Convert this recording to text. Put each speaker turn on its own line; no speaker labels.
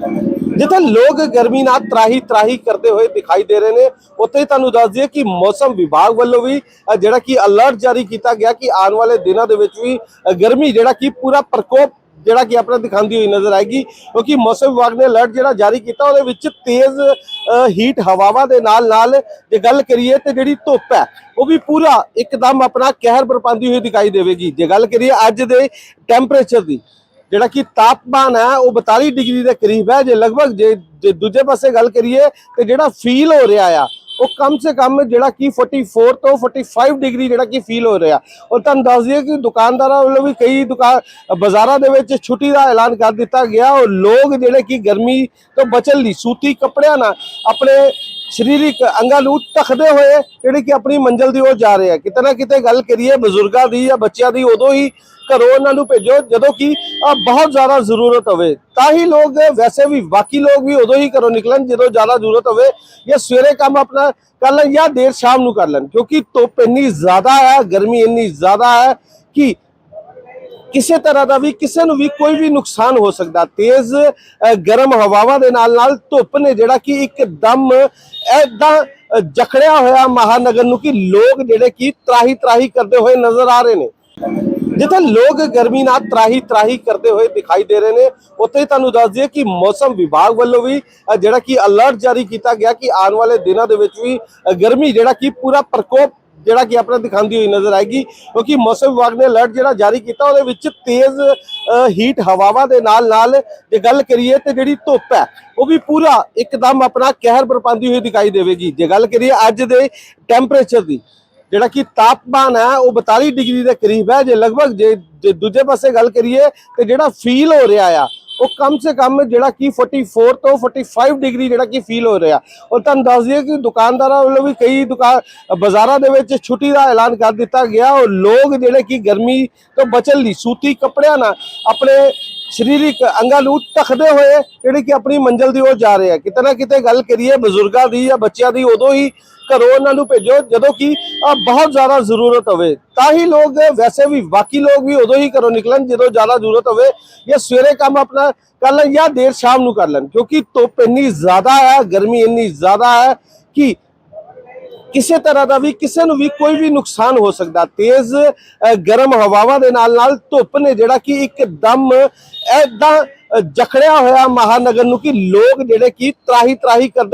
ਜਿੱਥੇ ਲੋਕ ਗਰਮੀ ਨਾਲ ਤਰਾਹੀ ਤਰਾਹੀ ਕਰਦੇ ਹੋਏ ਦਿਖਾਈ ਦੇ ਰਹੇ ਨੇ, ਉੱਥੇ ਤੁਹਾਨੂੰ ਦੱਸ ਦਈਏ ਕਿ ਮੌਸਮ ਵਿਭਾਗ ਵੱਲੋਂ ਵੀ ਜਿਹੜਾ ਕਿ ਅਲਰਟ ਜਾਰੀ ਕੀਤਾ ਗਿਆ ਕਿ ਆਉਣ ਵਾਲੇ ਦਿਨਾਂ ਦੇ ਵਿੱਚ ਵੀ ਗਰਮੀ ਜਿਹੜਾ ਕਿ ਪੂਰਾ ਪ੍ਰਕੋਪ ਜਿਹੜਾ ਕਿ ਆਪਣਾ ਦਿਖਾਉਂਦੀ ਹੋਈ ਨਜ਼ਰ ਆਏਗੀ, ਕਿਉਂਕਿ ਮੌਸਮ ਵਿਭਾਗ ਨੇ ਅਲਰਟ ਜਿਹੜਾ ਜਾਰੀ ਕੀਤਾ, ਉਹਦੇ ਵਿੱਚ ਤੇਜ਼ ਹੀਟ ਹਵਾਵਾਂ ਦੇ ਨਾਲ ਨਾਲ ਜੇ ਗੱਲ ਕਰੀਏ ਤੇ ਜਿਹੜੀ ਧੁੱਪ ਹੈ, ਉਹ ਵੀ ਪੂਰਾ ਇੱਕਦਮ ਆਪਣਾ ਕਹਿਰ ਬਰਪਾਉਂਦੀ ਹੋਈ ਦਿਖਾਈ ਦੇਵੇਗੀ। ਜੇ ਗੱਲ ਕਰੀਏ ਅੱਜ ਦੇ ਟੈਂਪਰੇਚਰ ਦੀ ਜਿਹੜਾ ਕਿ ਤਾਪਮਾਨ ਹੈ ਉਹ 42 ਡਿਗਰੀ ਦੇ ਕਰੀਬ ਹੈ। ਜੇ ਲਗਭਗ ਜੇ ਦੂਜੇ ਪਾਸੇ ਗੱਲ ਕਰੀਏ ਤੇ ਜਿਹੜਾ ਫੀਲ ਹੋ ਰਿਹਾ ਆ, ਉਹ ਕਮ ਸੇ ਕਮ ਜਿਹੜਾ ਕਿ 44 ਤੋਂ 45 ਡਿਗਰੀ ਜਿਹੜਾ ਕਿ ਫੀਲ ਹੋ ਰਿਹਾ। ਔਰ ਤੁਹਾਨੂੰ ਦੱਸ ਦਈਏ ਕਿ ਦੁਕਾਨਦਾਰਾਂ ਵੱਲੋਂ ਵੀ ਕਈ ਦੁਕਾਨ ਬਾਜ਼ਾਰਾਂ ਦੇ ਵਿੱਚ ਛੁੱਟੀ ਦਾ ਐਲਾਨ ਕਰ ਦਿੱਤਾ ਗਿਆ। ਔਰ ਲੋਕ ਜਿਹੜੇ ਕਿ ਗਰਮੀ ਤੋਂ ਬਚਣ ਲਈ ਸੂਤੀ ਕੱਪੜਿਆਂ ਨਾਲ ਆਪਣੇ ਸਰੀਰਕ ਅੰਗਾਂ ਨੂੰ ਢੱਕਦੇ ਹੋਏ, ਜਿਹੜੀ ਕਿ ਆਪਣੀ ਮੰਜ਼ਿਲ ਦੀ ਉਹ ਜਾ ਰਹੇ ਆ। ਕਿਤੇ ਨਾ ਕਿਤੇ ਗੱਲ ਕਰੀਏ, ਬਜ਼ੁਰਗਾਂ ਦੀ ਜਾਂ ਬੱਚਿਆਂ ਦੀ, ਉਦੋਂ ਹੀ ਘਰੋਂ ਉਹਨਾਂ ਨੂੰ ਭੇਜੋ, ਜਦੋਂ ਕਿ ਬਹੁਤ ਜ਼ਿਆਦਾ ਜ਼ਰੂਰਤ ਹੋਵੇ। ਤਾਂ ਹੀ ਲੋਕ, ਵੈਸੇ ਵੀ ਬਾਕੀ ਲੋਕ ਵੀ ਉਦੋਂ ਹੀ ਘਰੋਂ ਨਿਕਲਣ, ਜਦੋਂ ਜ਼ਿਆਦਾ ਜ਼ਰੂਰਤ ਹੋਵੇ, ਜਾਂ ਸਵੇਰੇ ਕੰਮ ਆਪਣਾ ਕਰ ਲੈਣ ਜਾਂ ਦੇਰ ਸ਼ਾਮ ਨੂੰ ਕਰ ਲੈਣ। ਕਿਉਂਕਿ ਧੁੱਪ ਇੰਨੀ ਜ਼ਿਆਦਾ ਹੈ, ਗਰਮੀ ਇੰਨੀ ਜ਼ਿਆਦਾ ਹੈ ਕਿ ਕਿਸੇ ਤਰ੍ਹਾਂ ਦਾ ਵੀ, ਕਿਸੇ ਨੂੰ ਵੀ ਕੋਈ ਵੀ ਨੁਕਸਾਨ ਹੋ ਸਕਦਾ। ਤੇਜ਼ ਗਰਮ ਹਵਾਵਾਂ ਦੇ ਨਾਲ ਨਾਲ ਧੁੱਪ ਨੇ ਜਿਹੜਾ ਕਿ ਇੱਕਦਮ ਐਦਾਂ ਜਕੜਿਆ ਹੋਇਆ ਮਹਾਨਗਰ ਨੂੰ ਕਿ ਲੋਕ ਜਿਹੜੇ ਕਿ ਤਰਾਹੀ ਤਰਾਹੀ ਕਰਦੇ ਹੋਏ ਨਜ਼ਰ ਆ ਰਹੇ ਨੇ। ਜਿੱਥੇ ਲੋਕ ਗਰਮੀ ਨਾਲ ਤਰਾਹੀ ਤਰਾਹੀ ਕਰਦੇ ਹੋਏ ਦਿਖਾਈ ਦੇ ਰਹੇ ਨੇ, ਉੱਥੇ ਹੀ ਤੁਹਾਨੂੰ ਦੱਸ ਦਈਏ ਕਿ ਮੌਸਮ ਵਿਭਾਗ ਵੱਲੋਂ ਵੀ ਜਿਹੜਾ ਕਿ ਅਲਰਟ ਜਾਰੀ ਕੀਤਾ ਗਿਆ ਕਿ ਆਉਣ ਵਾਲੇ ਦਿਨਾਂ ਦੇ ਵਿੱਚ ਵੀ ਗਰਮੀ ਜਿਹੜਾ ਕਿ ਪੂਰਾ ਪ੍ਰਕੋਪ ਜਿਹੜਾ ਕਿ ਆਪਣਾ ਦਿਖਾਉਂਦੀ ਹੋਈ ਨਜ਼ਰ ਆਏਗੀ, ਕਿਉਂਕਿ ਮੌਸਮ ਵਿਭਾਗ ਨੇ ਅਲਰਟ ਜਿਹੜਾ ਜਾਰੀ ਕੀਤਾ, ਉਹਦੇ ਵਿੱਚ ਤੇਜ਼ ਹੀਟ ਹਵਾਵਾਂ ਦੇ ਨਾਲ ਨਾਲ ਜੇ ਗੱਲ ਕਰੀਏ ਤੇ ਜਿਹੜੀ ਧੁੱਪ ਹੈ, ਉਹ ਵੀ ਪੂਰਾ ਇੱਕਦਮ ਆਪਣਾ ਕਹਿਰ ਬਰਪਾਉਂਦੀ ਹੋਈ ਦਿਖਾਈ ਦੇਵੇਗੀ। ਜੇ ਗੱਲ ਕਰੀਏ ਅੱਜ ਦੇ ਟੈਂਪਰੇਚਰ ਦੀ, ਜਿਹੜਾ ਕਿ ਤਾਪਮਾਨ ਹੈ, ਉਹ 42 ਡਿਗਰੀ ਦੇ ਕਰੀਬ ਹੈ। ਜੇ ਲਗਭਗ ਜੇ ਦੂਜੇ ਪਾਸੇ ਗੱਲ ਕਰੀਏ ਤੇ ਜਿਹੜਾ ਫੀਲ ਹੋ ਰਿਹਾ ਆ ਉਹ ਕਮ ਸੇ ਕਮ ਜਿਹੜਾ ਕਿ 44 ਤੋਂ 45 ਡਿਗਰੀ ਜਿਹੜਾ ਕਿ ਫੀਲ ਹੋ ਰਿਹਾ। ਔਰ ਤੁਹਾਨੂੰ ਦੱਸ ਦਈਏ ਕਿ ਦੁਕਾਨਦਾਰਾਂ ਵੱਲੋਂ ਵੀ ਕਈ ਦੁਕਾਨ, ਬਾਜ਼ਾਰਾਂ ਦੇ ਵਿੱਚ ਛੁੱਟੀ ਦਾ ਐਲਾਨ ਕਰ ਦਿੱਤਾ ਗਿਆ। ਔਰ ਲੋਕ ਜਿਹੜੇ ਕਿ ਗਰਮੀ ਤੋਂ ਬਚਣ ਲਈ ਸੂਤੀ ਕੱਪੜਿਆਂ ਨਾਲ ਆਪਣੇ ਸਰੀਰਕ ਅੰਗਾਂ ਨੂੰ ਢੱਕਦੇ ਹੋਏ, ਜਿਹੜੀ ਕਿ ਆਪਣੀ ਮੰਜ਼ਿਲ ਦੀ ਉਹ ਜਾ ਰਹੇ ਆ। ਕਿਤੇ ਨਾ ਕਿਤੇ ਗੱਲ ਕਰੀਏ, ਬਜ਼ੁਰਗਾਂ ਦੀ ਜਾਂ ਬੱਚਿਆਂ ਦੀ, ਉਦੋਂ ਹੀ ਘਰੋਂ ਉਹਨਾਂ ਨੂੰ ਭੇਜੋ, ਜਦੋਂ ਕਿ ਬਹੁਤ ਜ਼ਿਆਦਾ ਜ਼ਰੂਰਤ ਹੋਵੇ। ਤਾਂ ਹੀ ਲੋਕ, ਵੈਸੇ ਵੀ ਬਾਕੀ ਲੋਕ ਵੀ ਉਦੋਂ ਹੀ ਘਰੋਂ ਨਿਕਲਣ, ਜਦੋਂ ਜ਼ਿਆਦਾ ਜ਼ਰੂਰਤ ਹੋਵੇ, ਜਾਂ ਸਵੇਰੇ ਕੰਮ ਆਪਣਾ ਕਰ ਲੈਣ ਜਾਂ ਦੇਰ ਸ਼ਾਮ ਨੂੰ ਕਰ ਲੈਣ। ਕਿਉਂਕਿ ਧੁੱਪ ਇੰਨੀ ਜ਼ਿਆਦਾ ਹੈ, ਗਰਮੀ ਇੰਨੀ ਜ਼ਿਆਦਾ ਹੈ ਕਿ ਕਿਸੇ ਤਰ੍ਹਾਂ ਦਾ ਵੀ ਕਿਸੇ ਨੂੰ ਵੀ ਕੋਈ ਵੀ ਨੁਕਸਾਨ ਹੋ ਸਕਦਾ। ਤੇਜ਼ ਅ, ਗਰਮ ਹਵਾਵਾਂ ਦੇ ਨਾਲ ਨਾਲ ਧੁੱਪ ਨੇ ਜਿਹੜਾ ਕਿ ਇੱਕਦਮ ਐਦਾਂ ਜਖੜਿਆ ਹੋਇਆ ਮਹਾਨਗਰ ਨੂੰ ਕਿ ਲੋਕ ਜਿਹੜੇ ਕਿ ਤਰਾਹੀ ਤਰਾਹੀ ਕਰਦੇ